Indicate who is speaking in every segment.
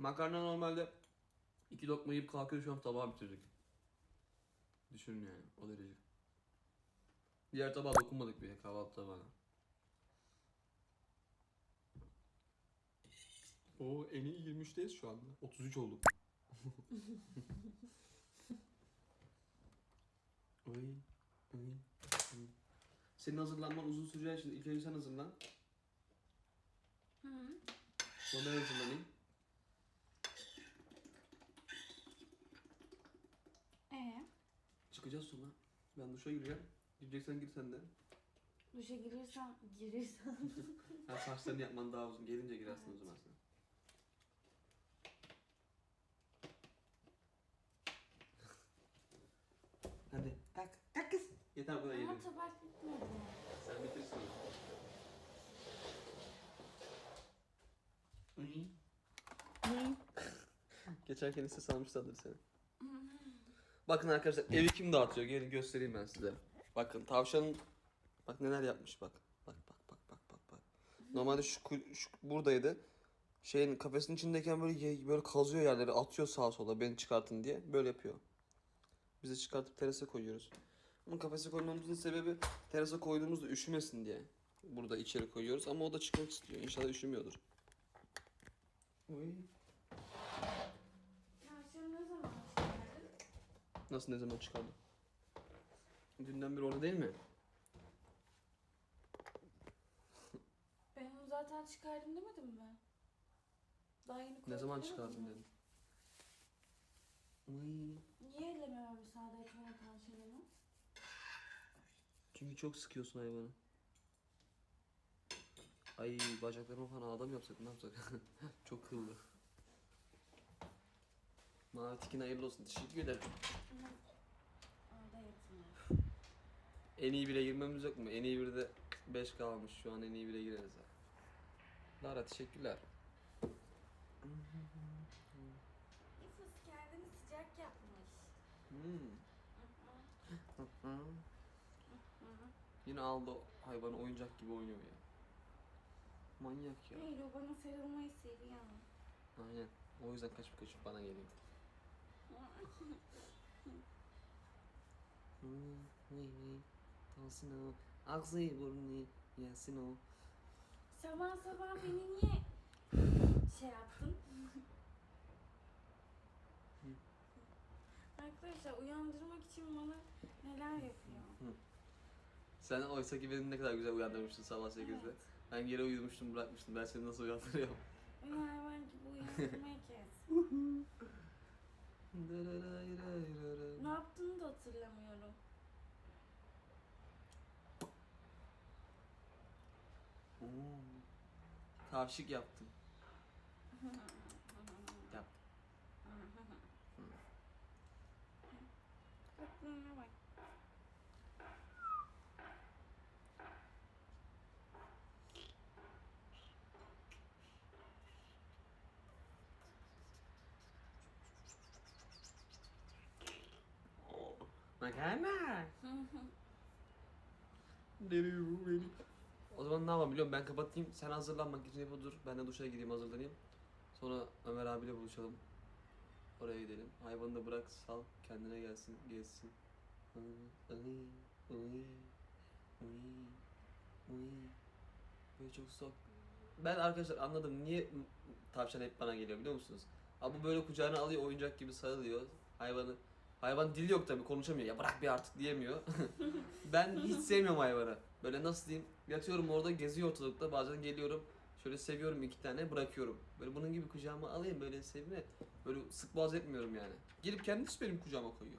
Speaker 1: Makarna normalde iki lokma yiyip kalkıyor şu an tabağı bitirecek. Düşünün yani o derece. Diğer tabağa dokunmadık bile kahvaltı tabağına. O en iyi 23'teyiz şu anda. 33 olduk. oy, oy, oy. Senin hazırlanman uzun süreceği için ilk önce sen hazırlan.
Speaker 2: Hı hı.
Speaker 1: Sonra ben hazırlanayım. Çıkacağız sonra. Ben duşa gireceğim. Gireceksen gir sen de.
Speaker 2: duşa girirsen, girirsen.
Speaker 1: Ha, saçlarını yapman daha uzun. Gelince girersin o zaman sen. Hadi. Kalk. Kalk kız. Yeter bu kadar
Speaker 2: Ama
Speaker 1: yedin.
Speaker 2: tabak bitmedi.
Speaker 1: Sen bitirsin. Geçerken ise salmışlardır seni. Bakın arkadaşlar evi kim dağıtıyor? Gelin göstereyim ben size. Bakın tavşanın bak neler yapmış bak. Bak bak bak bak bak bak. Normalde şu, şu buradaydı. Şeyin kafesin içindeyken böyle böyle kazıyor yerleri, atıyor sağa sola beni çıkartın diye. Böyle yapıyor. Biz de çıkartıp terasa koyuyoruz. Ama kafese koymamızın sebebi terasa koyduğumuzda üşümesin diye. Burada içeri koyuyoruz ama o da çıkmak istiyor. İnşallah üşümüyordur. Oy.
Speaker 2: Tavşanı ne zaman çıkardın?
Speaker 1: Nasıl ne zaman çıkardın? Dünden beri orada değil mi?
Speaker 2: Ben onu zaten çıkardım demedim mi? Daha yeni
Speaker 1: Ne
Speaker 2: koydum
Speaker 1: zaman
Speaker 2: demedim
Speaker 1: çıkardın
Speaker 2: mi?
Speaker 1: dedim. Oy.
Speaker 2: Niye ellememe müsaade etmene tavşanını?
Speaker 1: Çünkü çok sıkıyorsun hayvanı. Ay bacaklarıma falan adam yapsak ne yapsak? çok kıllı. Tikin hayırlı olsun. Teşekkür ederim.
Speaker 2: Orada yetmiyor.
Speaker 1: En iyi bire girmemiz yok mu? En iyi birde 5 kalmış. Şu an en iyi bire gireriz ha. Lara teşekkürler.
Speaker 2: Nefis kendini sıcak yapmış.
Speaker 1: Hmm. Yine aldı hayvanı oyuncak gibi oynuyor ya. Manyak ya.
Speaker 2: Hayır o bana sarılmayı seviyor.
Speaker 1: Aynen. O yüzden kaçıp kaçıp bana geliyor. Kalsın o. Ağzı burnu yesin o.
Speaker 2: Sabah sabah beni niye şey yaptın? Arkadaşlar uyandırmak için bana neler yapıyor.
Speaker 1: Sen oysa ki beni ne kadar güzel uyandırmıştın sabah 8'de.
Speaker 2: Evet.
Speaker 1: Ben geri uyumuştum bırakmıştım. Ben seni nasıl uyandırıyorum?
Speaker 2: Beni hayvan gibi uyandırmaya kes. Ne yaptığını da hatırlamıyorum.
Speaker 1: Oo. Kavşık yaptım. Yap.
Speaker 2: Aklına bak.
Speaker 1: Makarna. O zaman ne yapalım biliyorum ben kapatayım. Sen hazırlan makineye budur. Ben de duşa gideyim hazırlanayım. Sonra Ömer abiyle buluşalım. Oraya gidelim. Hayvanı da bırak sal. Kendine gelsin. Ay. Böyle çok sok. Ben arkadaşlar anladım. Niye tavşan hep bana geliyor biliyor musunuz? Abi böyle kucağına alıyor oyuncak gibi sarılıyor. Hayvanı Hayvan dili yok tabii konuşamıyor. Ya bırak bir artık diyemiyor. ben hiç sevmiyorum hayvanı. Böyle nasıl diyeyim? Yatıyorum orada geziyor ortalıkta. Bazen geliyorum. Şöyle seviyorum iki tane bırakıyorum. Böyle bunun gibi kucağıma alayım böyle sevme. Böyle sık boğaz etmiyorum yani. Gelip kendisi benim kucağıma koyuyor.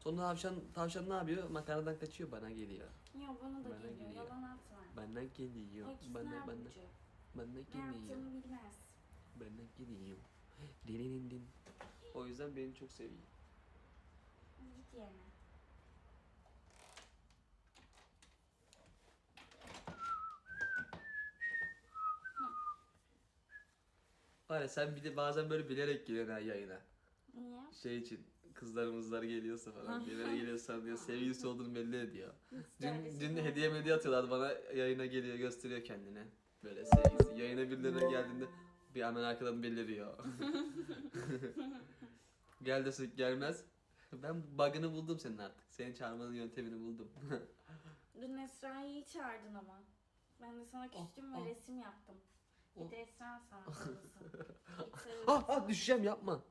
Speaker 1: Sonra tavşan, tavşan ne yapıyor? Makarnadan kaçıyor bana geliyor.
Speaker 2: Ya bana da
Speaker 1: Bana
Speaker 2: geliyor.
Speaker 1: geliyor.
Speaker 2: Yalan atma.
Speaker 1: Benden geliyor.
Speaker 2: O ikisi
Speaker 1: Bana, bana,
Speaker 2: yapıcı?
Speaker 1: bana
Speaker 2: Ne
Speaker 1: geliyor.
Speaker 2: yaptığını bilmez.
Speaker 1: Bana geliyor. Dilinin din. O yüzden beni çok seviyor.
Speaker 2: Git yerine.
Speaker 1: Var ya sen bir de bazen böyle bilerek geliyorsun ha yayına.
Speaker 2: Niye?
Speaker 1: Şey için kızlarımızlar geliyorsa falan bilerek geliyorsan diyor sevgilisi olduğunu belli ediyor. Dün, dün hediye hediye atıyorlardı bana yayına geliyor gösteriyor kendini. Böyle sevgilisi. Yayına birilerine geldiğinde Bir hemen arkadan beliriyor. Gel desek gelmez. Ben bug'ını buldum senin artık. Seni çağırmanın yöntemini buldum.
Speaker 2: Dün Esra'yı çağırdın ama. Ben de sana küstüm ve
Speaker 1: ah.
Speaker 2: resim yaptım.
Speaker 1: Oh.
Speaker 2: Git Esra sana sarılsın. Git sarılsın.
Speaker 1: ah ah düşeceğim yapma.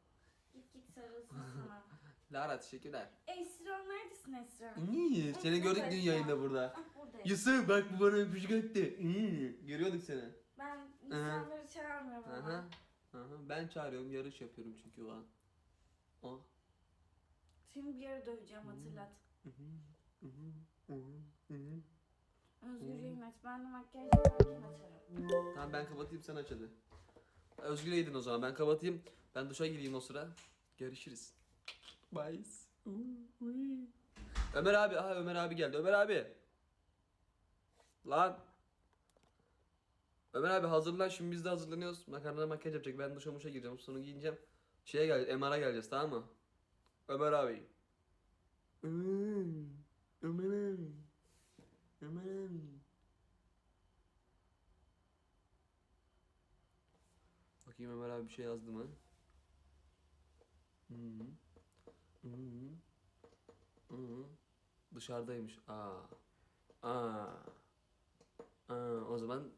Speaker 2: Git git sarılsın sana.
Speaker 1: Lara teşekkürler.
Speaker 2: Esra neredesin Esra?
Speaker 1: İyi. Seni gördük dün yayında burada.
Speaker 2: Ah buradayım.
Speaker 1: Yusuf bak bu bana öpücük attı. İyi. Görüyorduk seni.
Speaker 2: Ben insanları çağırmıyorum ama.
Speaker 1: Aha. Ben çağırıyorum yarış yapıyorum çünkü o an. Oh.
Speaker 2: Seni bir yere döveceğim hatırlat. Özgür yayın aç. Ben de makyaj yaparken açarım.
Speaker 1: Tamam ben kapatayım sen aç hadi. Özgür'e gidin o zaman ben kapatayım. Ben duşa gireyim o sıra. Görüşürüz. Bye. Ömer abi, aha Ömer abi geldi. Ömer abi. Lan. Ömer abi hazırlan şimdi biz de hazırlanıyoruz. Makarna makyaj yapacak. Ben duşa muşa gireceğim. Sonra giyineceğim. Şeye gel, MR'a geleceğiz tamam mı? Ömer abi. Hmm, Ömer abi. Ömer abi. Bakayım Ömer abi bir şey yazdı mı? Hı -hı. Hı -hı. Hı -hı. Dışarıdaymış. Aa. Aa. Aa. O zaman